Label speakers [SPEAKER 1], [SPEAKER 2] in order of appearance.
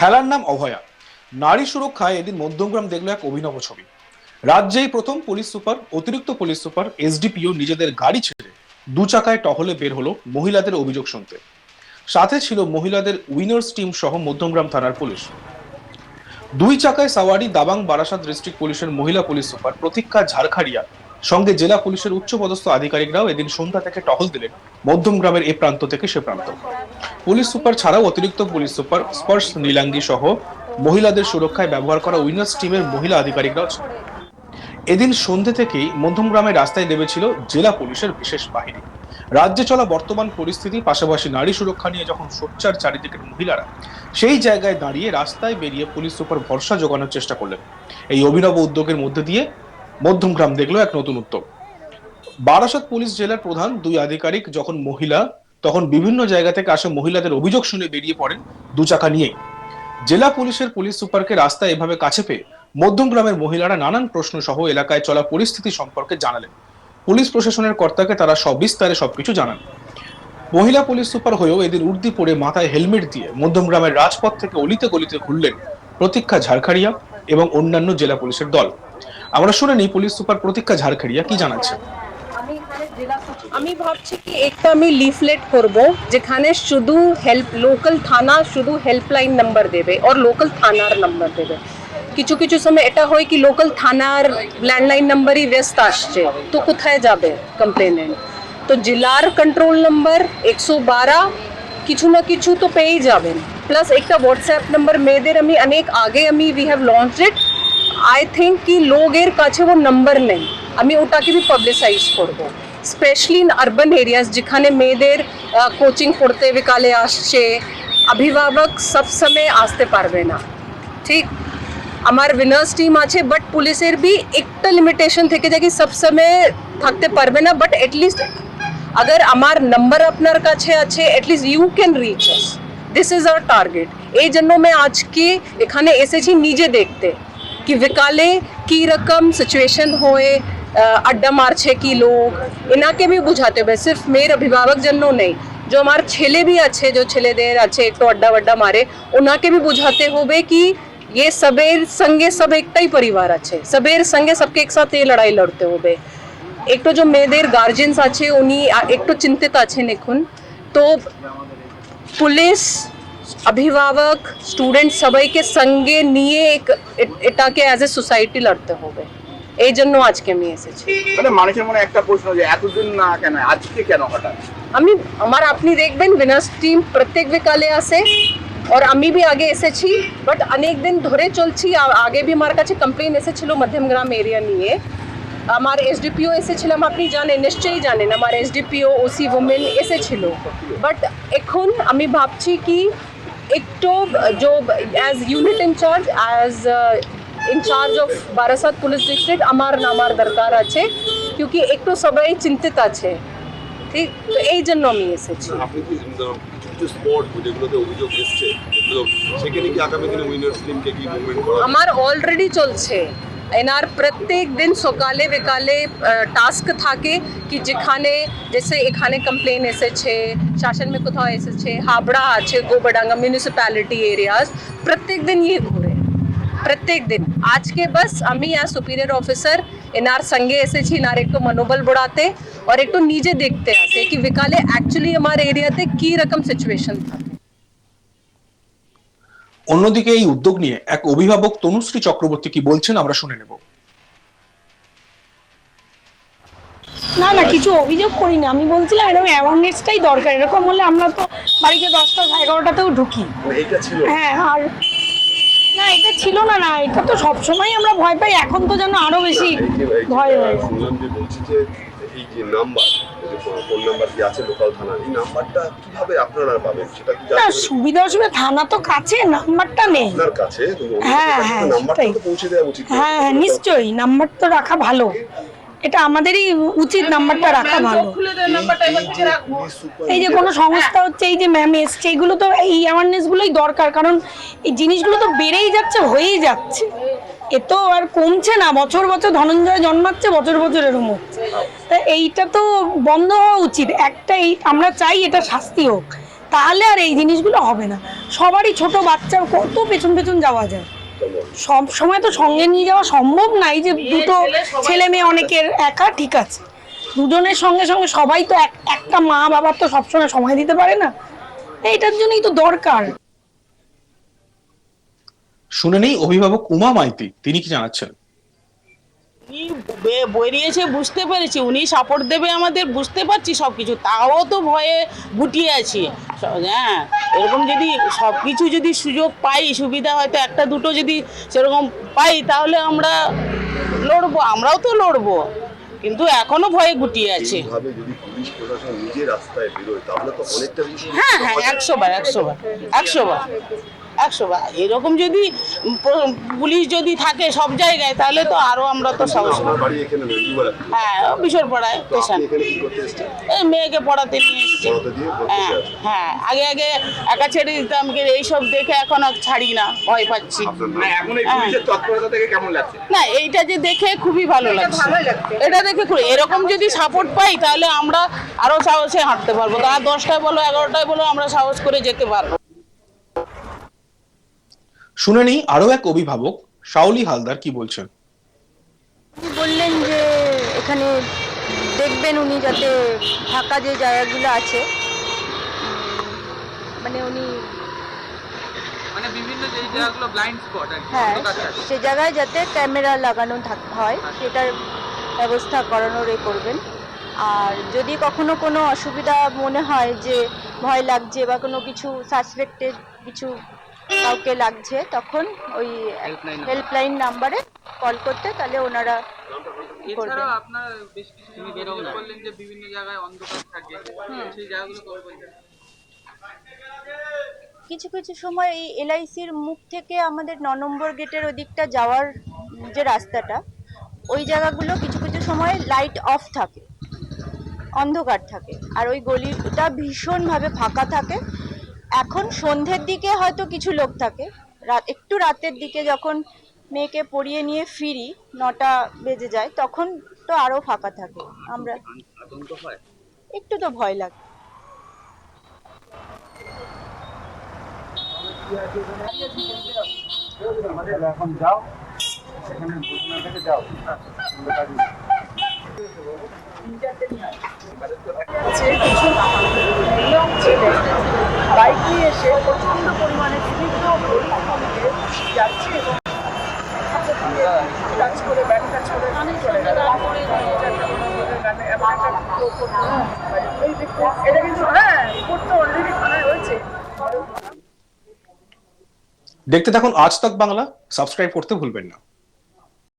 [SPEAKER 1] ঠেলার নাম অভয়া। নারী সুরক্ষায় এদিন মধ্যমগ্রাম দেখল এক অভিনব ছবি। রাজ্যেই প্রথম পুলিশ সুপার, অতিরিক্ত পুলিশ সুপার, এসডিপিও নিজেদের গাড়ি ছেড়ে দু চাকায় টহলে বের হলো মহিলাদের অভিযোগ শুনতে। সাথে ছিল মহিলাদের উইনার্স টিম সহ মধ্যমগ্রাম থানার পুলিশ। দুই চাকায় সাওয়ারি দাবাং বারাসাত ডিস্ট্রিক্ট পুলিশের মহিলা পুলিশ সুপার প্রতীক্ষা ঝাড়খাড়িয়া সঙ্গে জেলা পুলিশের উচ্চপদস্থ আধিকারিকরাও এদিন সন্ধ্যা থেকে টহল দিলেন মধ্যমগ্রামের এ প্রান্ত থেকে সে প্রান্ত। পুলিশ সুপার ছাড়াও অতিরিক্ত পুলিশ সুপার স্পর্শ নীলাঙ্গি সহ মহিলাদের সুরক্ষায় ব্যবহার করা উইনার্স টিমের মহিলা আধিকারিকরাও ছিলেন। এদিন সন্ধ্যে থেকেই মধ্যমগ্রামের রাস্তায় নেমেছিল জেলা পুলিশের বিশেষ বাহিনী। রাজ্যে চলা বর্তমান পরিস্থিতি, পাশাপাশি নারী সুরক্ষা নিয়ে যখন সোচ্চার চারিদিকের মহিলারা, সেই জায়গায় দাঁড়িয়ে রাস্তায় বেরিয়ে পুলিশ সুপার ভরসা জোগানোর চেষ্টা করলেন। এই অভিনব উদ্যোগের মধ্যে দিয়ে মধ্যমগ্রাম দেখল এক নতুন উদ্যোগ। বারাসত পুলিশ জেলার প্রধান দুই আধিকারিক যখন মহিলা, তখন বিভিন্ন জায়গা থেকে আসা মহিলাদের অভিযোগ শুনে বেরিয়ে পড়েন দু চাকা নিয়েই। জেলা পুলিশের পুলিশ সুপারকে রাস্তায় এভাবে কাছে পেয়ে মধ্যমগ্রামের মহিলারা নানান প্রশ্ন সহ এলাকায় চলা পরিস্থিতি সম্পর্কে জানালেন। পুলিশ প্রশাসনের কর্তাকে তারা সবিস্তারে সবকিছু জানান। মহিলা পুলিশ সুপার হয়েও এদের উর্দি পরে মাথায় হেলমেট দিয়ে মধ্যমগ্রামের রাজপথ থেকে অলিতে গলিতে ঘুরলেন প্রতীক্ষা ঝাড়খাড়িয়া এবং অন্যান্য জেলা পুলিশের দল। আমরা শুনে নিই পুলিশ সুপার প্রতীক্ষা ঝাড়খাড়িয়া কি জানাচ্ছেন
[SPEAKER 2] আমি ভাবছি কি একটা আমি লিফলেট করব যেখানে শুধু হেল্প লোকাল থানা শুধু হেল্পলাইন নাম্বার দেবে আর লোকাল থানার নাম্বার দেবে। কিছু কিছু সময় এটা হয় কি লোকাল থানার ল্যান্ডলাইন নাম্বারই ব্যস্ত আসছে। তো কোথায় যাবে কমপ্লেনেন্ট তো জেলার কন্ট্রোল নাম্বার একশো বারো, কিছু না কিছু তো পেয়েই যাবেন। প্লাস একটা হোয়াটসঅ্যাপ নাম্বার মেয়েদের আমি, অনেক আগে আমি we have launch it I think কি লোকের কাছে ও নাম্বার নেই আমি ওটাকে বি পাবলিসাইজ করব স্পেশালি ইন আরবান এরিয়াস যেখানে মেয়েদের কোচিং পড়তে বিকালে আসছে অভিভাবক সব সময় আসতে পারবে না ঠিক আমার উইনার্স টিম আছে বাট পুলিশের বি একটা লিমিটেশন থেকে যায় কি সব সময় থাকতে পারবে না বাট এটলিস্ট अगर আমার নাম্বার আপনার কাছে আছে at least you can reach us this is our target এই জন্য আমি আজকে এখানে এসেছি নিজে দেখতে कि विकाले की रकम सिचुएशन होए अड्डा मार्चे की लोग इना के भी बुझाते हुए, सिर्फ़ मेरे अभिभावक जनों नहीं, जो हमारे छेले भी अच्छे, जो छेले देर अच्छे, एक तो अड्डा वड्डा मारे उना के भी बुझाते हुए कि ये सबेर संगे सब एक ही परिवार अच्छे, सबेर संगे सबके एक साथ ये लड़ाई लड़ते हुए। एक तो जो मेदेर गार्जियंस अच्छे, उन्हीं एक तो चिंतित अच्छे निखुन तो पुलिस স্টুডেন্ট সবাইকে সঙ্গে নিয়ে এক এ- এটাকে অ্যাজ এ সোসাইটি লড়তে হবে এই জন্য আজকে আমি এসেছি
[SPEAKER 3] মানে মানুষের মনে একটা প্রশ্ন যে এতদিন না কেন আজকে কেন হঠাৎ?
[SPEAKER 2] আমি আমার আপনি দেখবেন উইনার্স টিম প্রত্যেক বিকালে আসে আর আমি বি আগে এসেছি বাট অনেক দিন ধরে চলছি আ- আগে বি আমার কাছে কমপ্লেন এসেছিল মধ্যমগ্রাম এরিয়া নিয়ে। আমার এসডিপিও এসেছিলাম আপনি জানেন নিশ্চয়ই জানেন আমার এসডিপিও ওসি ওমেন এসেছিল। বাট এখন আমি ভাবছি কি একটু जो as unit incharge as incharge of Barasat police district আমার নামার দরকার আছে क्योंकि একটু সবাই চিন্তিত আছে ঠিক তো এই জন্য আমি এসেছি
[SPEAKER 4] আপনি কি ধরুন কিছু কিছু স্পট যেগুলোতে অভিযোগ এসছে যেগুলো সেখানে কি আগামী দিনে উইনার্স টিমকে কি মুভমেন্ট করা
[SPEAKER 2] আমার অলরেডি চলছে एनआर प्रत्येक दिन सोकाले विकाले टास्क थाके कि जिखाने, जैसे इखाने कंप्लेन ऐसे छे, शासन में कुछ ऐसे छे हाबड़ा आछे गोबडांगा म्युनिसिपैलिटी एरियाज़ प्रत्येक दिन ये हो रहे प्रत्येक दिन। आज के बस अमी या सुपीरियर ऑफिसर एनआर संगे ऐसे छे, एनआर एक तो मनोबल बढ़ाते, और एक तो नीचे देखते ऐसे कि विकाले एक्चुअली हमारे एरिया थे की रकम सिचुएशन था।
[SPEAKER 1] অন্যদিকে এই উদ্যোগ নিয়ে এক অভিভাবক তনুশ্রী চক্রবর্তী কি বলছেন আমরা শুনে নেব।
[SPEAKER 5] না না কিছু অভিযোগ করি না আমি বলছিলাম এরকম অ্যাওয়ারনেসটাই দরকার। এরকম হলে আমরা তো বাড়িতে দশটা এগারোটাতেও ঢুকি। হ্যাঁ আর না এটা ছিল না না এটা তো সবসময় আমরা ভয় পাই। এখন তো যেন আরও বেশি ভয়
[SPEAKER 4] আহ,
[SPEAKER 5] হয়েছে
[SPEAKER 4] শুনলাম যে বলছি যে এই যে নাম্বার যে ফোন নাম্বার কি আছে লোকাল থানা এই নাম্বারটা কীভাবে আপনারা পাবেন সেটা কি
[SPEAKER 5] না সুবিধা অসুবিধা থানা তো কাছে নাম্বারটা নেই।
[SPEAKER 4] আপনার কাছে
[SPEAKER 5] হ্যাঁ, হ্যাঁ,
[SPEAKER 4] নাম্বারটা তো পৌঁছে দেওয়া উচিত।
[SPEAKER 5] হ্যাঁ হ্যাঁ নিশ্চয়ই নাম্বার তো রাখা ভালো। এটা আমাদেরই উচিত নাম্বারটা রাখা ভালো। এই যে কোনো সংস্থা হচ্ছে এই যে ম্যাম এসছে এইগুলো তো এই অ্যাওয়ারনেস গুলোই দরকার কারণ এই জিনিসগুলো তো বেড়েই যাচ্ছে হয়েই যাচ্ছে। এ তো আর কমছে না বছর বছর ধনঞ্জয় জন্মাচ্ছে বছর বছর এরকম হচ্ছে তা এইটা তো বন্ধ হওয়া উচিত। একটা এই আমরা চাই এটা শাস্তি হোক। তাহলে আর এই জিনিসগুলো হবে না। সবারই ছোট বাচ্চা কত পেছন পেছন যাওয়া যায়। সব সময় তো সঙ্গে নিয়ে যাওয়া সম্ভব নাই যে দুটো ছেলে মেয়ে অনেকের একা ঠিক আছে। দুজনের সঙ্গে সঙ্গে সবাই তো এক- একটা মা বাবার তো সবসময় সময় দিতে পারে না। এটার জন্যই তো দরকার।
[SPEAKER 1] শুনে নেই অভিভাবক উমা মাইতি তিনি কি জানাচ্ছেন?
[SPEAKER 6] বেরিয়েছে বুঝতে পেরেছি। উনি সাপোর্ট দেবে আমাদের বুঝতে পারছি সব কিছু তাও তো ভয়ে গুটিয়ে আছি। হ্যাঁ এরকম যদি সব কিছু যদি সুযোগ পাই সুবিধা হয়তো একটা দুটো যদি সেরকম পাই তাহলে আমরা লড়বো আমরাও তো লড়বো। কিন্তু এখনও ভয়ে গুটিয়ে আছে। হ্যাঁ হ্যাঁ একশো বার একশো বার একশো বার একশো বার। এরকম যদি পুলিশ যদি থাকে সব জায়গায় তাহলে তো আরও আমরা তো
[SPEAKER 4] দুবার
[SPEAKER 6] হ্যাঁ বিশোর পাড়ায়
[SPEAKER 4] তো
[SPEAKER 6] স্টেশন।
[SPEAKER 4] আপনি এখানে কি করতে এসেছেন?
[SPEAKER 6] এই মেয়েকে পড়াতে নিয়ে এসেছি। হ্যাঁ হ্যাঁ আগে আগে একা ছেড়ে দিতাম এইসব দেখে এখন আর ছাড়ি না ভয় পাচ্ছি।
[SPEAKER 4] আপনার
[SPEAKER 3] না
[SPEAKER 4] নাম?
[SPEAKER 3] এখন এই পুলিশের তৎপরতা থেকে কেমন লাগছে?
[SPEAKER 6] না এইটা যে দেখে খুবই ভালো লাগছে। এটা দেখে খুবই এরকম যদি সাপোর্ট পাই তাহলে আমরা আরও সাহসে হাঁটতে পারব। তা দশটায় বলো এগারোটায় বলো আমরা সাহস করে যেতে পারব।
[SPEAKER 1] শুনে নেই আরও এক অভিভাবক শাওলি হালদার কি বলছেন?
[SPEAKER 7] উনি বললেন যে এখানে দেখবেন উনি যাতে ফাঁকা যে জায়গাগুলো আছে। মানে উনি
[SPEAKER 8] মানে বিভিন্ন যে জায়গাগুলো ব্লাইন্ড স্পট আর
[SPEAKER 7] হ্যাঁ সে জায়গায় যাতে ক্যামেরা লাগানো থাক হয় সেটার ব্যবস্থা করানোর এ করবেন। আর যদি কখনো কোনো অসুবিধা মনে হয় যে ভয় লাগছে বা কোনো কিছু সাসপেক্টেড কিছু কাউকে লাগছে তখন ওই হেল্পলাইন নাম্বারে কল করতে তাহলে ওনারা
[SPEAKER 8] এছাড়াও আপনার বেশ কিছু জিনিস যে বিভিন্ন জায়গায় অন্ধকার থাকে সেই জায়গাগুলো কবে বলতেন
[SPEAKER 7] কিছু কিছু সময় এই এলআইসির মুখ থেকে আমাদের ন নম্বর গেটের ওদিকটা যাওয়ার যে রাস্তাটা ওই জায়গাগুলো কিছু কিছু সময় লাইট অফ থাকে অন্ধকার থাকে। আর ওই গলিটা ভীষণভাবে ফাঁকা থাকে। এখন সন্ধ্যের দিকে হয়তো কিছু লোক থাকে। রাত একটু রাতের দিকে যখন মেয়েকে পড়িয়ে নিয়ে ফিরি নটা বেজে যায় তখন তো আরও ফাঁকা থাকে। আমরা একটু তো ভয় লাগে।
[SPEAKER 2] বাইক নিয়ে এসে প্রচণ্ড পরিমাণে বিভিন্ন যাচ্ছে এবং টাচ করে ব্যাট টাচ করে চলে গেল এটা কিন্তু হ্যাঁ রিপোর্ট তো অলরেডি থানায় রয়েছে
[SPEAKER 1] দেখতে থাকুন আজ তক বাংলা। সাবস্ক্রাইব করতে ভুলবেন না।